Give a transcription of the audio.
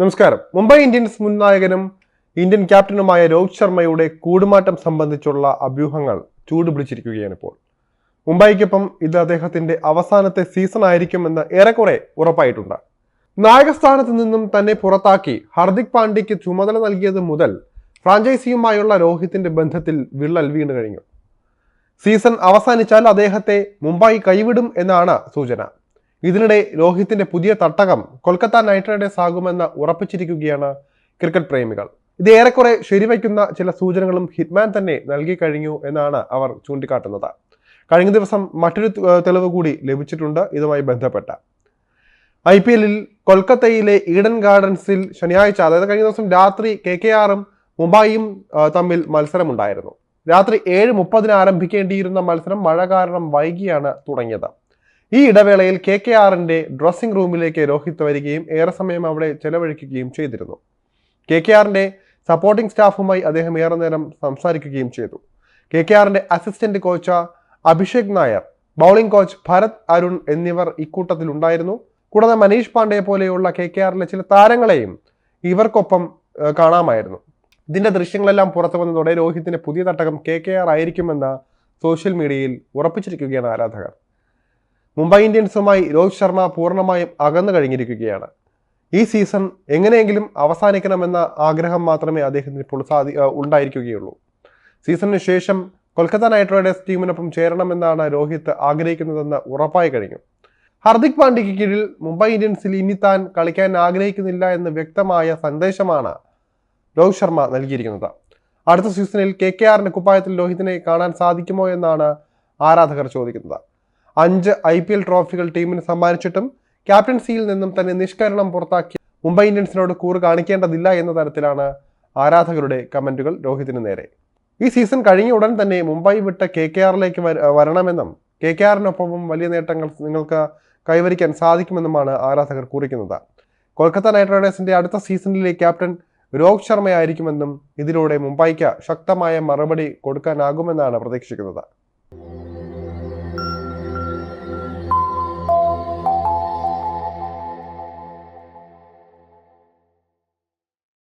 നമസ്കാരം. മുംബൈ ഇന്ത്യൻസ് മുൻ നായകനും ഇന്ത്യൻ ക്യാപ്റ്റനുമായ രോഹിത് ശർമ്മയുടെ കൂടുമാറ്റം സംബന്ധിച്ചുള്ള അഭ്യൂഹങ്ങൾ ചൂടുപിടിച്ചിരിക്കുകയാണ് ഇപ്പോൾ മുംബൈക്കൊപ്പം ഇത് അദ്ദേഹത്തിന്റെ അവസാനത്തെ സീസൺ ആയിരിക്കുമെന്ന് ഏറെക്കുറെ ഉറപ്പായിട്ടുണ്ട്. നായകസ്ഥാനത്ത് നിന്നും തന്നെ പുറത്താക്കി ഹർദിക് പാണ്ഡ്യയ്ക്ക് ചുമതല നൽകിയത് മുതൽ ഫ്രാഞ്ചൈസിയുമായുള്ള രോഹിത്തിന്റെ ബന്ധത്തിൽ വിള്ളൽ വീണു കഴിഞ്ഞു. സീസൺ അവസാനിച്ചാൽ അദ്ദേഹത്തെ മുംബൈ കൈവിടും എന്നാണ് സൂചന. ഇതിനിടെ രോഹിത്തിന്റെ പുതിയ തട്ടകം കൊൽക്കത്ത നൈറ്റ് റൈഡേഴ്സ് ആകുമെന്ന് ഉറപ്പിച്ചിരിക്കുകയാണ് ക്രിക്കറ്റ് പ്രേമികൾ. ഇത് ഏറെക്കുറെ ശരിവയ്ക്കുന്ന ചില സൂചനകളും ഹിറ്റ്മാൻ തന്നെ നൽകി കഴിഞ്ഞു എന്നാണ് അവർ ചൂണ്ടിക്കാട്ടുന്നത്. കഴിഞ്ഞ ദിവസം മറ്റൊരു തെളിവ് കൂടി ലഭിച്ചിട്ടുണ്ട്. ഇതുമായി ബന്ധപ്പെട്ട ഐ പി എല്ലിൽ കൊൽക്കത്തയിലെ ഈഡൻ ഗാർഡൻസിൽ ശനിയാഴ്ച അതായത് കഴിഞ്ഞ ദിവസം രാത്രി കെ കെ ആറും മുംബൈയും തമ്മിൽ മത്സരമുണ്ടായിരുന്നു. രാത്രി ഏഴ് മുപ്പതിന് ആരംഭിക്കേണ്ടിയിരുന്ന മത്സരം മഴ കാരണം വൈകിയാണ് തുടങ്ങിയത്. ഈ ഇടവേളയിൽ കെ കെ ആറിന്റെ ഡ്രസ്സിംഗ് റൂമിലേക്ക് രോഹിത് വരികയും ഏറെ സമയം അവിടെ ചെലവഴിക്കുകയും ചെയ്തിരുന്നു. കെ കെ ആറിന്റെ സപ്പോർട്ടിംഗ് സ്റ്റാഫുമായി അദ്ദേഹം ഏറെ നേരം സംസാരിക്കുകയും ചെയ്തു. കെ കെ ആറിന്റെ assistant coach Abhishek Nair bowling coach Bharat Arun എന്നിവർ ഇക്കൂട്ടത്തിൽ ഉണ്ടായിരുന്നു. കൂടാതെ മനീഷ് പാണ്ഡെ പോലെയുള്ള കെ കെ ആറിലെ ചില താരങ്ങളെയും ഇവർക്കൊപ്പം കാണാമായിരുന്നു. ഇതിന്റെ ദൃശ്യങ്ങളെല്ലാം പുറത്തു വന്നതോടെ രോഹിത്തിന്റെ പുതിയ തട്ടകം കെ കെ ആർ ആയിരിക്കുമെന്ന സോഷ്യൽ മീഡിയയിൽ ഉറപ്പിച്ചിരിക്കുകയാണ് ആരാധകർ. മുംബൈ ഇന്ത്യൻസുമായി രോഹിത് ശർമ്മ പൂർണമായും അകന്നു കഴിഞ്ഞിരിക്കുകയാണ്. ഈ സീസൺ എങ്ങനെയെങ്കിലും അവസാനിക്കണമെന്ന ആഗ്രഹം മാത്രമേ അദ്ദേഹത്തിന് ഇപ്പോൾ സാധി ഉണ്ടായിരിക്കുകയുള്ളൂ. സീസണിന് ശേഷം കൊൽക്കത്ത നൈറ്റ് റൈഡേഴ്സ് ടീമിനൊപ്പം ചേരണമെന്നാണ് രോഹിത് ആഗ്രഹിക്കുന്നതെന്ന് ഉറപ്പായി കഴിഞ്ഞു. ഹർദിക് പാണ്ഡ്യയ്ക്ക് കീഴിൽ മുംബൈ ഇന്ത്യൻസിൽ ഇനി താൻ കളിക്കാൻ ആഗ്രഹിക്കുന്നില്ല എന്ന് വ്യക്തമായ സന്ദേശമാണ് രോഹിത് ശർമ്മ നൽകിയിരിക്കുന്നത്. അടുത്ത സീസണിൽ കെ കെ ആറിന്റെ കുപ്പായത്തിൽ രോഹിതിനെ കാണാൻ സാധിക്കുമോ എന്നാണ് ആരാധകർ ചോദിക്കുന്നത്. അഞ്ച് ഐ പി എൽ ട്രോഫികൾ ടീമിന് സമ്മാനിച്ചിട്ടും ക്യാപ്റ്റൻസിയിൽ നിന്നും തന്നെ നിഷ്കരണം പുറത്താക്കി മുംബൈ ഇന്ത്യൻസിനോട് കൂറ് കാണിക്കേണ്ടതില്ല എന്ന തരത്തിലാണ് ആരാധകരുടെ കമന്റുകൾ രോഹിതിന് നേരെ. ഈ സീസൺ കഴിഞ്ഞ ഉടൻ തന്നെ മുംബൈ വിട്ട് കെ കെ ആറിലേക്ക് വരണമെന്നും കെ കെ ആറിനൊപ്പവും വലിയ നേട്ടങ്ങൾ നിങ്ങൾക്ക് കൈവരിക്കാൻ സാധിക്കുമെന്നുമാണ് ആരാധകർ കുറിക്കുന്നത്. കൊൽക്കത്ത നൈറ്റ് റൈഡേഴ്സിന്റെ അടുത്ത സീസണിലെ ക്യാപ്റ്റൻ രോഹിത് ശർമ്മയായിരിക്കുമെന്നും ഇതിലൂടെ മുംബൈക്ക് ശക്തമായ മറുപടി കൊടുക്കാനാകുമെന്നാണ് പ്രതീക്ഷിക്കുന്നത്.